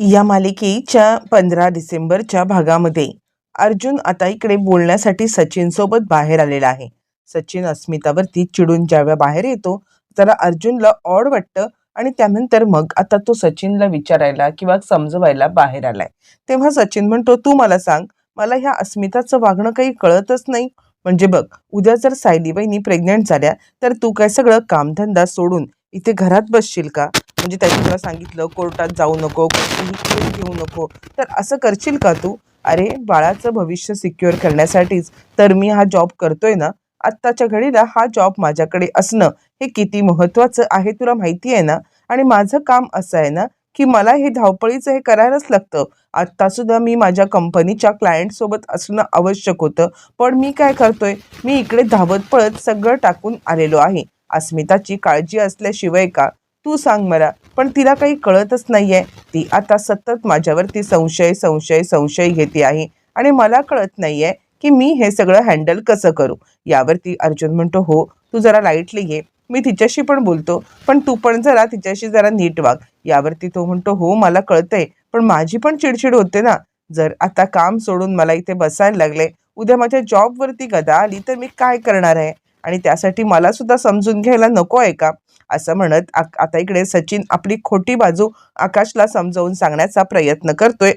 या मालिकेच्या पंधरा डिसेंबरच्या भागामध्ये. अर्जुन आता इकडे बोलण्यासाठी सचिनसोबत बाहेर आलेला आहे. सचिन अस्मितावरती चिडून ज्यावेळा बाहेर येतो त्याला अर्जुनला ऑड वाटतं आणि त्यानंतर मग आता तो सचिनला विचारायला किंवा समजवायला बाहेर आलाय. तेव्हा सचिन म्हणतो तू मला सांग मला ह्या अस्मिताचं वागणं काही कळतच नाही. म्हणजे बघ उद्या जर सायली बहिणी प्रेग्नेंट झाल्या तर तू काय सगळं कामधंदा सोडून इथे घरात बसशील का? म्हणजे त्याने तुला सांगितलं कोर्टात जाऊ नको कोणतीही केस घेऊ नको. तर असं करशील का तू? अरे बाळाचं भविष्य सिक्युअर करण्यासाठीच. तर मी हा जॉब करतोय ना आत्ताच्या घडीला हा जॉब माझ्याकडे असणं हे किती महत्त्वाचं आहे तुला माहिती आहे ना? आणि माझं काम असं आहे ना की मला हे धावपळीचं हे करायलाच लागतं. आत्तासुद्धा मी माझ्या कंपनीच्या क्लायंटसोबत असणं आवश्यक होतं. पण मी काय करतोय? मी इकडे धावत पळत सगळं टाकून आलेलो आहे. अस्मिताची काळजी असल्याशिवाय का? तू सांग मला पण तिला काही कळतच नाहीये. ती आता सतत माझ्यावरती संशय संशय संशय घेते आहे आणि मला कळत नाहीये की मी हे सगळं हँडल कसं करू. यावरती अर्जुन म्हणतो हो तू जरा लाईटली घे मी तिच्याशी पण बोलतो पण तू पण जरा तिच्याशी जरा नीट वाग. यावरती तो म्हणतो हो मला कळतंय पण माझी पण चिडचिड होते ना. जर आता काम सोडून मला इथे बसायला लागले उद्या माझ्या जॉबवरती गदा आली तर मी काय करणार आहे? आणि त्यासाठी मला सुद्धा समजून घ्यायला नको आहे का? असं म्हणत आता इकडे सचिन आपली खोटी बाजू आकाशला समजावून सांगण्याचा प्रयत्न करतोय.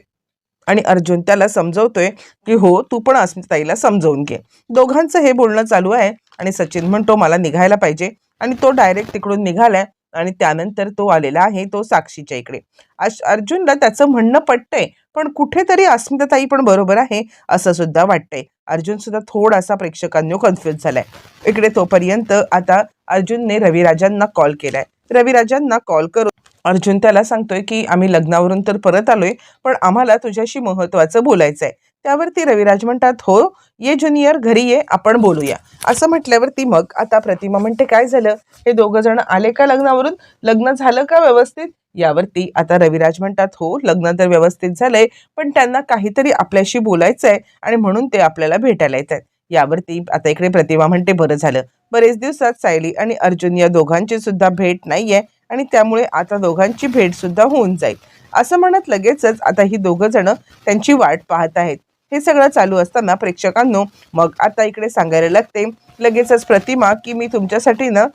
आणि अर्जुन त्याला समजवतोय की हो तू पण अस्मिताईला समजवून घे. दोघांचं हे बोलणं चालू आहे आणि सचिन म्हणतो मला निघायला पाहिजे. आणि तो डायरेक्ट तिकडून निघालाय आणि त्यानंतर तो आलेला आहे तो साक्षीच्या इकडे. अश अर्जुनला त्याचं म्हणणं पटतंय पण कुठेतरी अस्मिताताई पण बरोबर आहे असं सुद्धा वाटतंय. अर्जुन सुद्धा थोडासा प्रेक्षकांनी कन्फ्युज झालाय. इकडे तोपर्यंत आता अर्जुनने रविराजांना कॉल केलाय. रविराजांना कॉल करून अर्जुन त्याला सांगतोय की आम्ही लग्नावरून तर परत आलोय पण आम्हाला तुझ्याशी महत्वाचं बोलायचं आहे त्यावरती रविराज म्हणतात हो ये ज्युनियर घरी ये आपण बोलूया. असं म्हटल्यावरती मग आता प्रतिमा म्हणते काय झालं? हे दोघं जण आले का लग्नावरून? लग्न झालं का व्यवस्थित? यावरती आता रविराज म्हणतात हो लग्न तर व्यवस्थित झालंय पण त्यांना काहीतरी आपल्याशी बोलायचं आहे आणि म्हणून ते आपल्याला भेटायला येत आहेत यावरती आता इकडे प्रतिमा म्हणते बरं झालं. बरेच दिवसात सायली आणि अर्जुन या दोघांची सुद्धा भेट नाहीये आणि त्यामुळे आता दोघांची भेट सुद्धा होऊन जाईल. असं म्हणत लगेचच आता ही दोघं जण त्यांची वाट पाहत आहेत. हे सगळं चालू असताना प्रेक्षकांनो मग आता इकडे सांगायला लागते लगेचच प्रतिमा की मी तुमच्यासाठी ना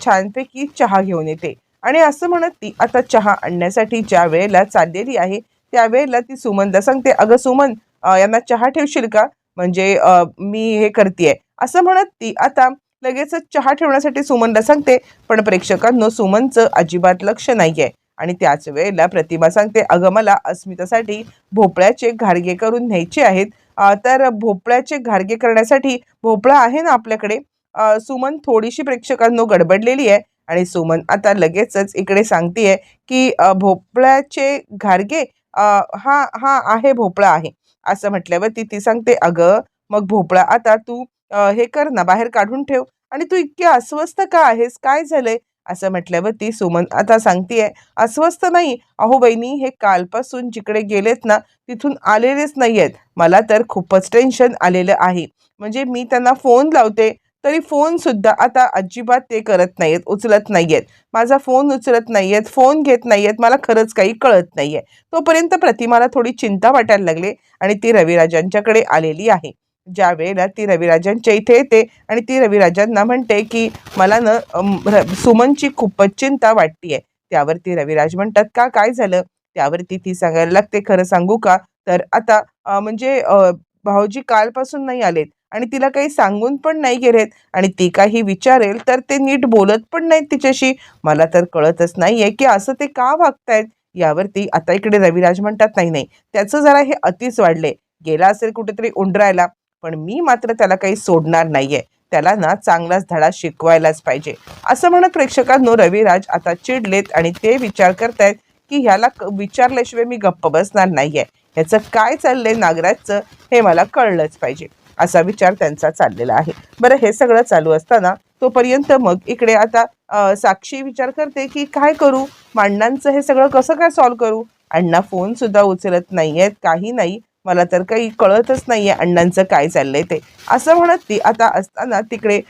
छानपैकी चहा घेऊन येते. आणि असं म्हणत ती आता चहा आणण्यासाठी ज्या वेळेला चाललेली आहे त्यावेळेला ती सुमनला सांगते अगं सुमन यांना चहा ठेवशील का? म्हणजे मी हे करते असं म्हणत ती आता लगेचच चहा ठेवण्यासाठी सुमनला सांगते पण प्रेक्षकांनो सुमनचं अजिबात लक्ष नाहीये. आणि त्याच वेळेला प्रतिमा सांगते अगं मला अस्मितासाठी भोपळ्याचे घारगे करून न्यायचे आहेत. तर भोपळ्याचे घारगे करण्यासाठी भोपळा आहे ना आपल्याकडे? सुमन थोडीशी प्रेक्षकांनो गडबडलेली आहे आणि सुमन आता लगेचच इकडे सांगतेय की भोपळ्याचे घारगे हा हा आहे भोपळा आहे. असं म्हटल्यावरती ती सांगते अगं मग भोपळा आता तू हे कर ना बाहेर काढून ठेव. आणि तू इतकी अस्वस्थ का आहेस? काय झालंय? असं म्हटल्यावरती सुमन आता सांगतीये अस्वस्थ नाही. अहो बहिणी हे कालपासून जिकडे गेलेत ना तिथून आलेलेच नाही आहेत मला तर खूपच टेन्शन आलेलं आहे. म्हणजे मी त्यांना फोन लावते तरी फोन सुद्धा आता अजिबात ते करत नाहीयेत उचलत नाहीयेत. माझा फोन उचलत नाहीयेत फोन घेत नाहीयेत मला खरंच काही कळत नाहीये. तोपर्यंत प्रतिमाला थोडी चिंता वाटायला लागली आणि ती रविराजांच्याकडे आलेली आहे. ज्या वेळेला ती रविराजांच्या इथे येते आणि ती रविराजांना म्हणते की मला ना र- सुमनची खूपच चिंता वाटतीये. त्यावरती रविराज म्हणतात का काय झालं? त्यावरती ती सांगायला लागते खरं सांगू का? तर आता म्हणजे भाऊजी कालपासून नाही आलेत आणि तिला काही सांगून पण नाही गेलेत आणि ती काही विचारेल तर ते नीट बोलत पण नाहीत तिच्याशी. मला तर कळतच नाही आहे की असं ते का वागतायत. यावरती आता इकडे रविराज म्हणतात नाही नाही त्याचं जरा हे अतिच वाढले गेला असेल कुठेतरी उंडरायला पण मी मात्र त्याला काही सोडणार नाहीये. त्याला ना चांगलाच धडा शिकवायलाच पाहिजे. असं म्हणत प्रेक्षकांनो रविराज आता चिडलेत आणि ते विचार करतायत की ह्याला विचारल्याशिवाय मी गप्प बसणार नाहीये. ह्याचं काय चाललंय नागराजचं हे मला कळलंच पाहिजे. असा विचार त्यांचा चाललेला आहे. बरं हे सगळं चालू असताना तोपर्यंत मग इकडे आता साक्षी विचार करते की काय करू? मांडणांचं हे सगळं कसं काय सॉल्व्ह करू? अण्णा फोन सुद्धा उचलत नाहीयेत काही नाही. मला तर काही कळतच नाहीये अण्णांचं काय चाललंय ते. असं म्हणत ती आता असताना तिकडे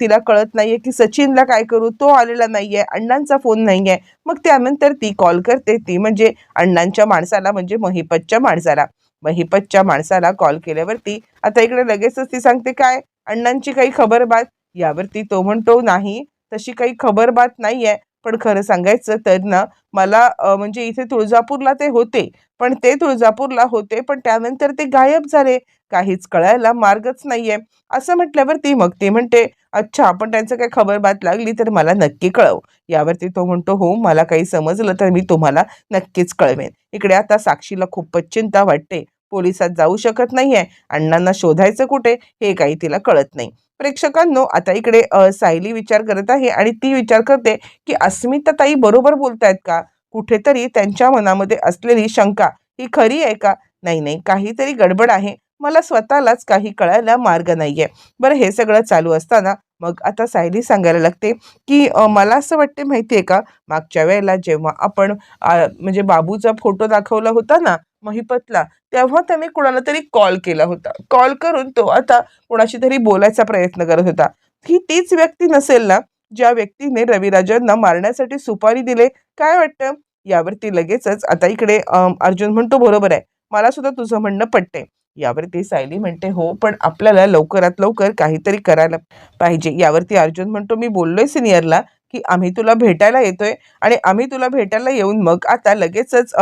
तिला कळत नाहीये की सचिनला काय करू तो आलेला नाहीये अण्णांचा फोन नाहीये. मग त्यानंतर ती कॉल करते ती म्हणजे अण्णांच्या माणसाला म्हणजे महिपतच्या माणसाला. महिपतच्या माणसाला कॉल केल्यावरती आता इकडे लगेचच ती सांगते काय? अण्णांची काही खबर बात? यावरती तो म्हणतो नाही तशी काही खबर बात नाहीये. पण खरं सांगायचं तर ना मला म्हणजे इथे तुळजापूरला ते होते पण ते तुळजापूरला होते पण त्यानंतर ते गायब झाले. काहीच कळायला मार्गच नाहीये. असं म्हटल्यावर ती मग ती म्हणते अच्छा आपण त्यांचं काही खबर बात लागली तर मला नक्की कळव. यावरती तो म्हणतो हो मला काही समजलं तर मी तुम्हाला नक्कीच कळवेन. इकडे आता साक्षीला खूपच चिंता वाटते. पोलिसात जाऊ शकत नाहीये. अण्णांना शोधायचं कुठे हे काही तिला कळत नाही. प्रेक्षकांनो आता इकडे सायली विचार करत आहे आणि ती विचार करते की अस्मिता ताई बरोबर बोलतायत का? कुठेतरी त्यांच्या मनामध्ये असलेली शंका ही खरी आहे का? नाही नाही काहीतरी गडबड आहे. मला स्वतःलाच काही कळायला मार्ग नाहीये. बरं हे सगळं चालू असताना मग आता सायली सांगायला लागते की मला असं वाटते माहिती आहे का? मागच्या वेळेला जेव्हा आपण म्हणजे बाबूचा फोटो दाखवला होता ना महिपतला तेव्हा त्याने कुणाला तरी कॉल केला होता. कॉल करून तो आता कोणाशी तरी बोलायचा प्रयत्न करत होता. ही तीच व्यक्ती नसेल ना ज्या व्यक्तीने रविराजांना मारण्यासाठी सुपारी दिले? काय वाटतं? यावरती लगेचच आता इकडे अर्जुन म्हणतो बरोबर आहे. मला सुद्धा तुझं म्हणणं पटते यावरती सायली म्हणते हो पण आपल्याला लवकरात लवकर काहीतरी करायला पाहिजे. यावरती अर्जुन म्हणतो मी बोललोय सिनियरला की आम्ही तुला भेटायला येतोय आणि आम्ही तुला भेटायला येऊन मग आता लगेचच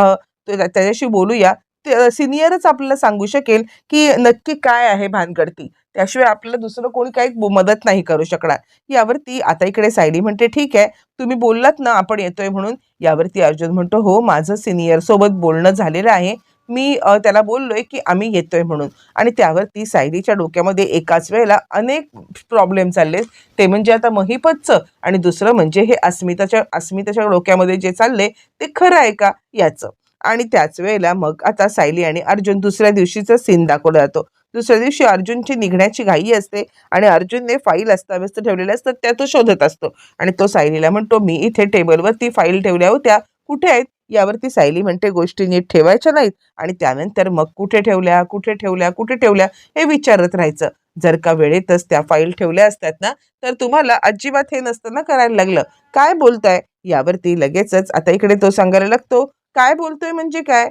त्याच्याशी बोलूया. सिनियरच आपल्याला सांगू शकेल की नक्की काय आहे भानगडती. त्याशिवाय आपल्याला दुसरं कोणी काही बो- मदत नाही करू शकणार. यावरती आता इकडे सायडी म्हणते ठीक आहे तुम्ही बोललात ना आपण येतोय म्हणून. यावरती अर्जुन म्हणतो हो माझं सिनियर सोबत बोलणं झालेलं आहे. मी त्याला बोललोय की आम्ही येतोय म्हणून. आणि त्यावरती सायलीच्या डोक्यामध्ये एकाच वेळेला अनेक प्रॉब्लेम चालले ते म्हणजे आता महिपतचं आणि दुसरं म्हणजे हे अस्मिताच्या अस्मिताच्या डोक्यामध्ये जे चालले ते खरं आहे का याचं? आणि त्याच वेळेला मग आता सायली आणि अर्जुन दुसऱ्या दिवशीचा सीन दाखवला जातो. दुसऱ्या दिवशी अर्जुनची निघण्याची घाई असते आणि अर्जुनने फाईल अस्ताव्यस्त ठेवलेल्या असतात त्या तो शोधत असतो. आणि तो सायलीला म्हणतो मी इथे टेबलवरती फाईल ठेवल्या होत्या. कुठे आहेत? यावरती सायली म्हणते गोष्टी नीट ठेवायच्या नाहीत. आणि त्यानंतर मग कुठे ठेवल्या कुठे ठेवल्या कुठे ठेवल्या हे विचारत राहायचं. जर का वेळेतच त्या फाईल ठेवल्या असतात ना तर तुम्हाला अजिबात हे नसतं ना करायला लागलं. काय बोलताय? यावरती लगेचच आता इकडे तो सांगायला लागतो काय बोलतोय म्हणजे काय?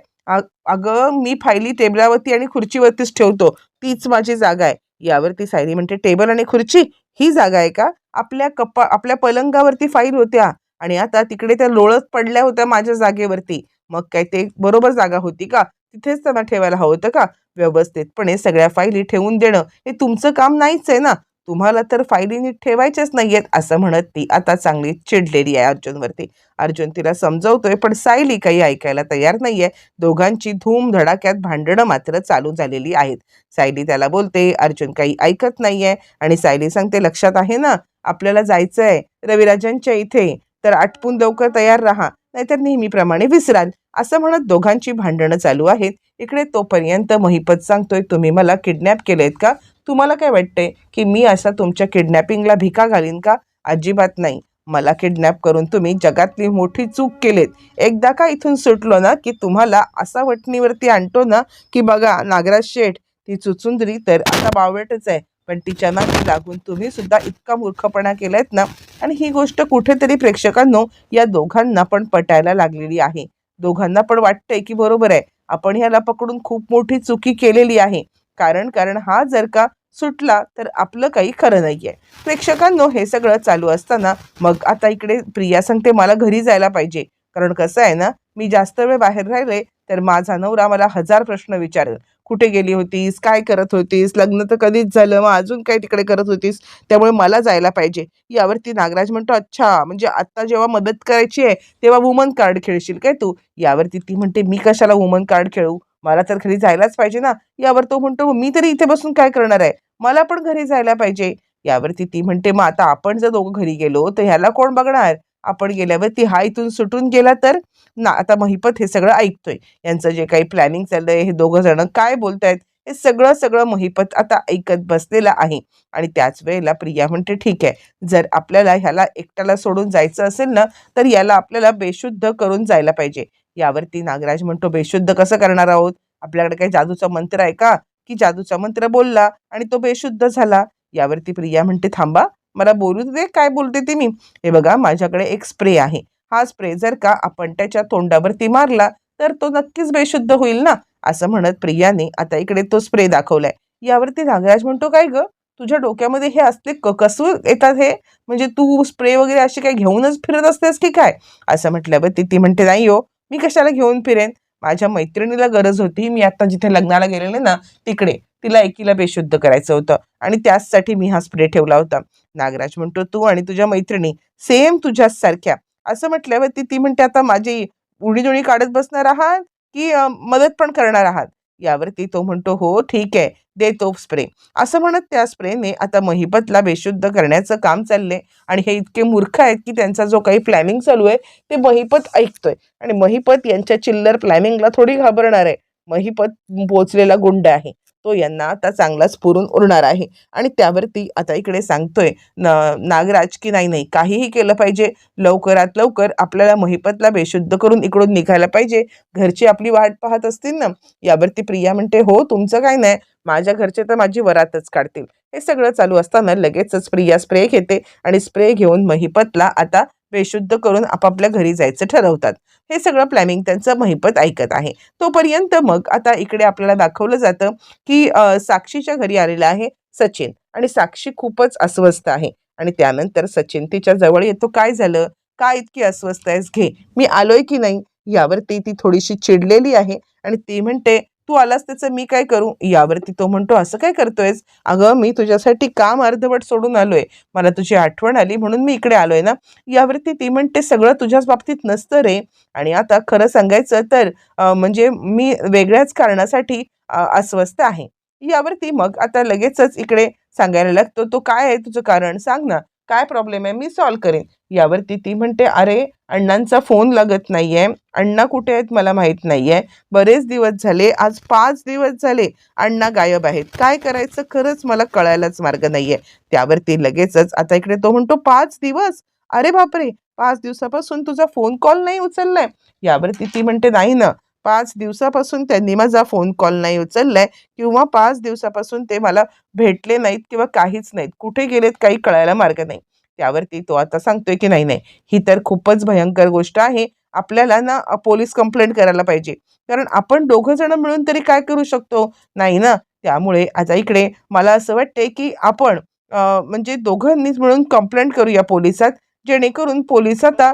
अगं मी फायली टेबलावरती आणि खुर्चीवरतीच ठेवतो. तीच माझी जागा आहे. यावरती सायली म्हणते टेबल आणि खुर्ची? ही जागा आहे का? आपल्या कप्पा आपल्या पलंगावरती फाईल होत्या आणि आता तिकडे त्या लोळत पडल्या होत्या माझ्या जागेवरती. मग काय ते बरोबर जागा होती का? तिथेच त्यांना ठेवायला हवं होतं का? व्यवस्थितपणे सगळ्या फायली ठेवून देणं हे तुमचं काम नाहीच आहे ना? तुम्हाला तर फायली नीट ठेवायच्याच आहेत असं म्हणत ती आता चांगली चिडलेली आहे अर्जुनवरती. अर्जुन तिला समजवतोय पण सायली काही ऐकायला तयार नाहीये. दोघांची धूम धडाक्यात भांडणं मात्र चालू झालेली आहेत. सायली त्याला बोलते अर्जुन काही ऐकत नाहीये. आणि सायली सांगते लक्षात आहे ना आपल्याला जायचं आहे रविराजांच्या इथे. तर आटपून लवकर तयार राहा. नाहीतर नेहमीप्रमाणे विसराल. असं म्हणत दोघांची भांडणं चालू आहेत. इकडे तोपर्यंत महिपत सांगतोय तुम्ही मला किडनॅप केलेत का? तुम्हाला काय वाटते की मी असा तुमच्या किडनॅपिंगला भिका घालीन का? अजिबात नाही. मला किडनॅप करून तुम्ही जगातली मोठी चूक केलेत. एकदा का इथून सुटलो ना की तुम्हाला असा वटणीवरती आणतो ना की बघा नागराज शेठ ती चुचुंदरी तर आता बावळटच आहे. पण तिच्या नादी लागून तुम्ही सुद्धा इतका मूर्खपणा केलायत ना. आणि ही गोष्ट कुठेतरी प्रेक्षकांनो या दोघांना पण पटायला लागलेली आहे. दोघांना पण वाटतंय की बरोबर आहे. आपण ह्याला पकडून खूप मोठी चुकी केलेली आहे. कारण कारण हा जर का सुटला तर आपलं काही खरं नाही आहे प्रेक्षकांनो हे सगळं चालू असताना मग आता इकडे प्रिया सांगते मला घरी जायला पाहिजे. कारण कसं आहे ना मी जास्त वेळ बाहेर राहिले तर माझा नवरा मला हजार प्रश्न विचारेल. कुठे गेली होतीस? काय करत होतीस? लग्न तर कधीच झालं मग अजून काय तिकडे करत होतीस? त्यामुळे मला जायला पाहिजे. यावरती नागराज म्हणतो अच्छा म्हणजे आत्ता जेव्हा मदत करायची आहे तेव्हा वुमन कार्ड खेळशील काय तू? यावरती ती म्हणते मी कशाला वुमन कार्ड खेळू? मला तर घरी जायलाच पाहिजे ना. यावर तो म्हणतो मी तरी इथे बसून काय करणार आहे? मला पण घरी जायला पाहिजे. यावरती ती म्हणते मग आता आपण जर दोघं घरी गेलो तर ह्याला कोण बघणार? आपण गेल्यावरती हा इथून सुटून गेला तर? ना आता महिपत हे सगळं ऐकतोय. यांचं जे काही प्लॅनिंग चाललंय हे दोघं जण काय बोलतायत हे सगळं सगळं महिपत आता ऐकत बसलेलं आहे. आणि त्याच वेळेला प्रिया म्हणते ठीक आहे. जर आपल्याला ह्याला एकट्याला सोडून जायचं असेल ना तर याला आपल्याला बेशुद्ध करून जायला पाहिजे. यावरती नागराज म्हणतो बेशुद्ध कसं करणार आहोत? आपल्याकडे काही जादूचा मंत्र आहे का? की जादूचा मंत्र बोलला आणि तो बेशुद्ध झाला. यावरती प्रिया म्हणते थांबा मला बोलू दे काय बोलते ते मी? हे बघा माझ्याकडे एक स्प्रे आहे. हा स्प्रे जर का आपण त्याच्या तोंडावरती मारला तर तो नक्कीच बेशुद्ध होईल ना? असं म्हणत प्रियाने आता इकडे तो स्प्रे दाखवलाय. यावरती नागराज म्हणतो काय ग? तुझ्या डोक्यामध्ये हे असले क कसं येतात हे? म्हणजे तू स्प्रे वगैरे असे काही घेऊनच फिरत असतेस की काय? असं म्हटल्यावर ती ती म्हणते नाही हो मी कशाला घेऊन फिरेन? माझ्या मैत्रिणीला गरज होती. मी आता जिथे लग्नाला गेलेले ना तिकडे. तिला एकीला बेशुद्ध करायचं होतं. आणि त्याचसाठी मी हा स्प्रे ठेवला होता. नागराज म्हणतो तू आणि तुझ्या मैत्रिणी सेम तुझ्याच सारख्या असं म्हटल्यावर ती ती म्हणते आता माझी उडीदोडी काढत बसणार आहात की मदत पण करणार आहात? यावरती तो म्हणतो हो ठीक आहे देतो स्प्रे असं म्हणत त्या स्प्रेने आता महिपतला बेशुद्ध करण्याचं काम चाललंय. आणि हे इतके मूर्ख आहेत की त्यांचा जो काही प्लॅनिंग चालू आहे ते महिपत ऐकतोय. आणि महिपत यांच्या चिल्लर प्लॅनिंगला थोडी घाबरणार आहे. महिपत पोचलेला गुंड आहे. तो यांना आता चांगलाच पुरून उरणार आहे. आणि त्यावरती आता इकडे सांगतोय न नागराज की नाही नाही काहीही केलं पाहिजे. लवकरात लवकर आपल्याला महिपतला बेशुद्ध करून इकडून निघायला पाहिजे. घरची आपली वाट पाहत असतील ना यावरती प्रिया म्हणते हो तुमचं काय नाही. माझ्या घरचे तर माझी वरातच काढतील. हे सगळं चालू असताना लगेचच प्रिया स्प्रे घेते आणि स्प्रे घेऊन महिपतला आता बेशुद्ध करून आपापल्या घरी जायचं ठरवतात. हे सगळं प्लॅनिंग त्यांचं महिपत ऐकत आहे. तोपर्यंत मग आता इकडे आपल्याला दाखवलं जातं की साक्षीच्या घरी आलेला आहे सचिन आणि साक्षी खूपच अस्वस्थ आहे आणि त्यानंतर सचिन तिच्या जवळ येतो. काय झालं? काय इतकी अस्वस्थ आहेस? घे. मी आलोय की नाही? यावरती ती थोडीशी चिडलेली आहे आणि ती म्हणते तू आलास त्याचं मी काय करू? यावरती तो म्हणतो असं काय करतोयस? अगं मी तुझ्यासाठी काम अर्धवट सोडून आलोय? मला तुझी आठवण आली म्हणून मी इकडे आलोय ना? यावरती ती म्हणते सगळं तुझ्याच बाबतीत नसतं रे. आणि आता खरं सांगायचं तर म्हणजे मी वेगळ्याच कारणासाठी अस्वस्थ आहे. यावरती मग आता लगेचच इकडे सांगायला लागतो तो काय आहे तुझं कारण? सांग ना. काय प्रॉब्लेम आहे? मी सॉल्व करेन. यावरती ती म्हणते अरे अण्णांचा फोन लागत नाही आहे अण्णा कुठे आहेत मला माहीत नाही आहे बरेच दिवस झाले आज पाच दिवस झाले अण्णा गायब आहेत. काय करायचं? खरंच मला कळायलाच मार्ग नाही आहे त्यावरती लगेचच आता इकडे तो म्हणतो पाच दिवस? अरे बापरे! पाच दिवसापासून तुझा फोन कॉल नाही उचललाय. यावरती ती म्हणते नाही ना. पाच दिवसापासून त्यांनी माझा फोन कॉल नाही उचललाय किंवा पाच दिवसापासून ते मला भेटले नाहीत किंवा काहीच नाहीत. कुठे गेलेत काही कळायला मार्ग नाही. त्यावरती तो आता सांगतोय की नाही नाही. ही तर खूपच भयंकर गोष्ट आहे. आपल्याला ना पोलीस कंप्लेंट करायला पाहिजे. कारण आपण दोघं जण मिळून तरी काय करू शकतो? नाही ना? त्यामुळे आता इकडे मला असं वाटतंय की आपण म्हणजे दोघांनीच मिळून कंप्लेंट करूया पोलिसात. जेणेकरून पोलीस आता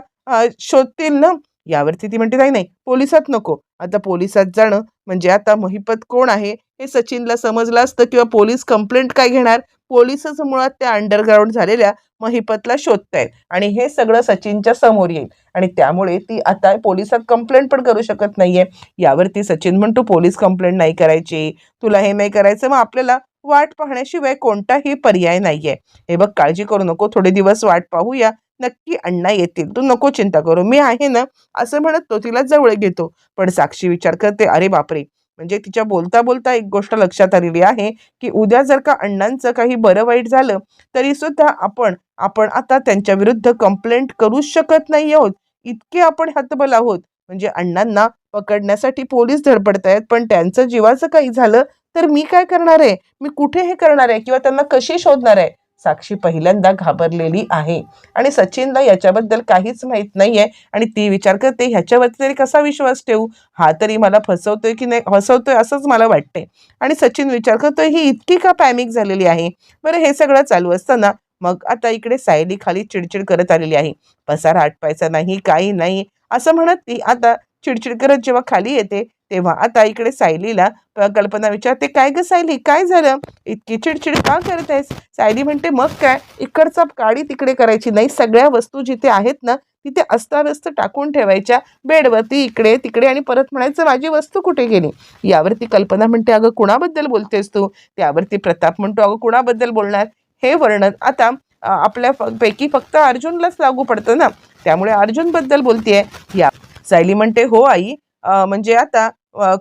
शोधतील ना? यावरती ती म्हणते नाही नाही. पोलिसात नको. आता पोलिसात जाणं म्हणजे आता महिपत कोण आहे हे सचिनला समजलं असतं किंवा पोलीस कंप्लेंट काय घेणार? पोलिसच मुळात त्या अंडरग्राऊंड झालेल्या महिपतला शोधतायत आणि हे सगळं सचिनच्या समोर येईल. आणि त्यामुळे ती आता पोलिसात कंप्लेंट पण करू शकत नाहीये. यावरती सचिन म्हणतो पोलीस कंप्लेंट नाही करायची. तुला हे नाही करायचं. मग आपल्याला वाट पाहण्याशिवाय कोणताही पर्याय नाहीये. हे बघ काळजी करू नको थोडे दिवस वाट पाहूया नक्की अण्णा येतील. तू नको चिंता करू मी आहे ना असं म्हणत तो तिला जवळ घेतो. पण साक्षी विचार करते अरे बापरे! म्हणजे तिच्या बोलता बोलता एक गोष्ट लक्षात आलेली आहे की उद्या जर का अण्णांचं काही बरं वाईट झालं तरी सुद्धा आपण आपण आता त्यांच्या विरुद्ध कंप्लेंट करूच शकत नाही आहोत. इतके आपण हतबल आहोत. म्हणजे अण्णांना पकडण्यासाठी पोलीस धडपडतायत पण त्यांचं जीवाचं काही झालं तर मी काय करणार आहे? मी कुठे हे करणार आहे? किंवा त्यांना कशी शोधणार आहे? साक्षी पहिल्यांदा घाबरलेली आहे. आणि सचिनला याच्याबद्दल काहीच माहीत नाहीये. आणि ती विचार करते ह्याच्यावरती तरी कसा विश्वास ठेवू? हा तरी मला फसवतोय की नाही? फसवतोय असंच मला वाटते आणि सचिन विचार करतोय ही इतकी का पॅमिक झालेली आहे? बरं हे सगळं चालू असताना मग आता इकडे सायली खाली चिडचिड करत आलेली आहे. पसारा आटपायचा नाही काही नाही. असं म्हणत ती आता चिडचिड करत जेव्हा खाली येते तेव्हा आता इकडे सायलीला कल्पना विचारते काय ग सायली? काय झालं? इतकी चिडचिड का करत आहेस? सायली म्हणते मग काय? इकडचा काळी तिकडे करायची नाही. सगळ्या वस्तू जिथे आहेत ना तिथे अस्ताव्यस्त टाकून ठेवायच्या. बेडवरती इकडे तिकडे आणि परत म्हणायचं माझी वस्तू कुठे गेली? यावरती कल्पना म्हणते अगं कुणाबद्दल बोलतेस तू? त्यावरती प्रताप म्हणतो अगं कुणाबद्दल बोलणार? हे वर्णन आता आपल्या पैकी फक्त अर्जुनलाच लागू पडतं ना. त्यामुळे अर्जुनबद्दल बोलतेय. या सायली म्हणते हो आई. म्हणजे आता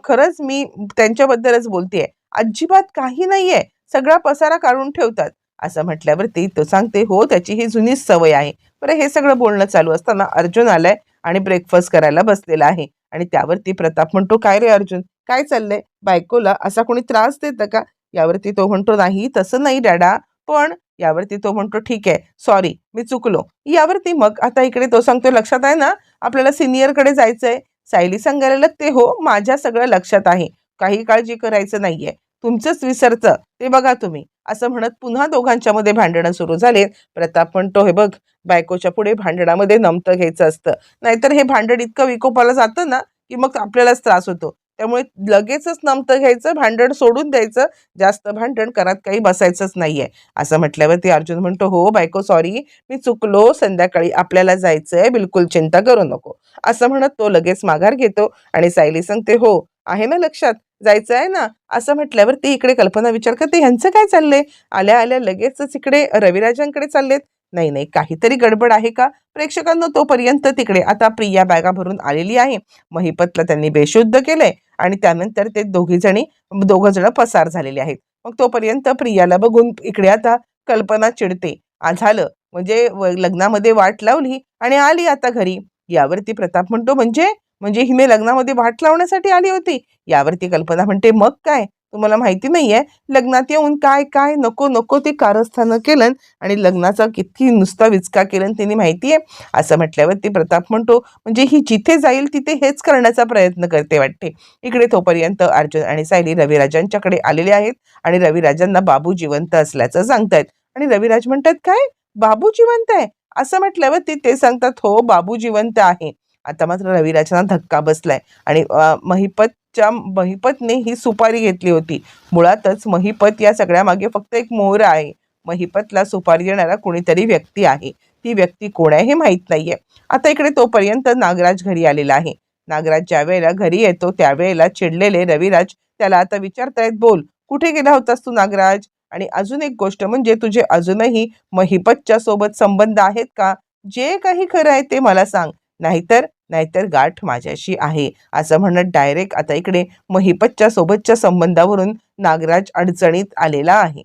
खरंच मी त्यांच्याबद्दलच बोलतेय. अजिबात काही नाहीये. सगळा पसारा काढून ठेवतात. असं म्हटल्यावरती तो सांगते हो त्याची ही जुनीच सवय आहे. बरं हे सगळं बोलणं चालू असताना अर्जुन आलाय आणि ब्रेकफास्ट करायला बसलेला आहे. आणि त्यावरती प्रताप म्हणतो काय रे अर्जुन? काय चाललंय? बायकोला असा कोणी त्रास देतं का? यावरती तो म्हणतो नाही तसं नाही डॅडा. पण यावरती तो म्हणतो ठीक आहे. सॉरी मी चुकलो. यावरती मग आता इकडे तो सांगतो लक्षात आहे ना? आपल्याला सिनियरकडे जायचंय. सायली सांगायला ते हो माझ्या सगळं लक्षात आहे. काही काळजी करायचं नाहीये. तुमचंच विसरचं ते बघा तुम्ही. असं म्हणत पुन्हा दोघांच्या मध्ये भांडणं सुरू झाले. प्रताप म्हणतो हे बघ बायकोच्या पुढे भांडणामध्ये नमतं घ्यायचं असतं. नाहीतर हे भांडण इतकं विकोपाला जातं ना की मग आपल्यालाच त्रास होतो. त्यामुळे लगेचच नमतं घ्यायचं भांडण सोडून द्यायचं जास्त भांडण करत काही बसायचंच नाही आहे असं म्हटल्यावरती अर्जुन म्हणतो हो बायको सॉरी मी चुकलो. संध्याकाळी आपल्याला जायचं आहे बिलकुल चिंता करू नको. असं म्हणत तो लगेच माघार घेतो आणि सायली सांगते हो आहे ना लक्षात? जायचं आहे ना? असं म्हटल्यावर ती इकडे कल्पना विचार करते ह्यांचं काय चाललंय? आल्या आल्या लगेचच इकडे रविराजांकडे चाललेत. नाही नाही. काहीतरी गडबड आहे का? प्रेक्षकांना तोपर्यंत तिकडे आता प्रिया बॅगा भरून आलेली आहे. महिपतला त्यांनी बेशुद्ध केलंय आणि त्यानंतर ते दोघी जणी दोघ जण पसार झालेले आहेत. मग तोपर्यंत प्रियाला बघून इकडे आता कल्पना चिडते. झालं. म्हणजे लग्नामध्ये वाट लावली आणि आली आता घरी. यावरती प्रताप म्हणतो म्हणजे? म्हणजे हिने लग्नामध्ये वाट लावण्यासाठी आली होती. यावरती कल्पना म्हणते मग काय? तुम्हाला माहिती नाही आहे लग्नात येऊन काय काय नको नको ते कारस्थानं केलं आणि लग्नाचा किती नुसता विचका केलं त्यांनी माहिती आहे? असं म्हटल्यावरती प्रताप म्हणतो म्हणजे ही जिथे जाईल तिथे हेच करण्याचा प्रयत्न करते वाटते. इकडे तोपर्यंत अर्जुन आणि सायली रविराजांच्याकडे आलेले आहेत आणि रविराजांना बाबू जिवंत असल्याचं सांगतायत. आणि रविराज म्हणतात काय? बाबू जिवंत आहे? असं म्हटल्यावरती ते सांगतात हो बाबू जिवंत आहे. आता मात्र रविराजांना धक्का बसलाय आणि महिपत महिपतच्या महिपतने ही सुपारी घेतली होती. मुळातच महिपत या सगळ्या मागे फक्त एक मोहर आहे. महिपतला सुपारी देणारा कोणीतरी व्यक्ती आहे. ती व्यक्ती कोण आहे हे माहीत नाहीये. आता इकडे तोपर्यंत नागराज घरी आलेला आहे. नागराज ज्या वेळेला घरी येतो त्यावेळेला चिडलेले रविराज त्याला आता विचारतायत बोल कुठे गेला होतास तू नागराज? आणि अजून एक गोष्ट म्हणजे तुझे अजूनही महिपतच्या सोबत संबंध आहेत का? जे काही खरं आहे ते मला सांग. नाहीतर नाहीतर गाठ माझ्याशी आहे. असं म्हणत डायरेक्ट आता इकडे महिपतच्या सोबतच्या संबंधावरून नागराज अडचणीत आलेला आहे.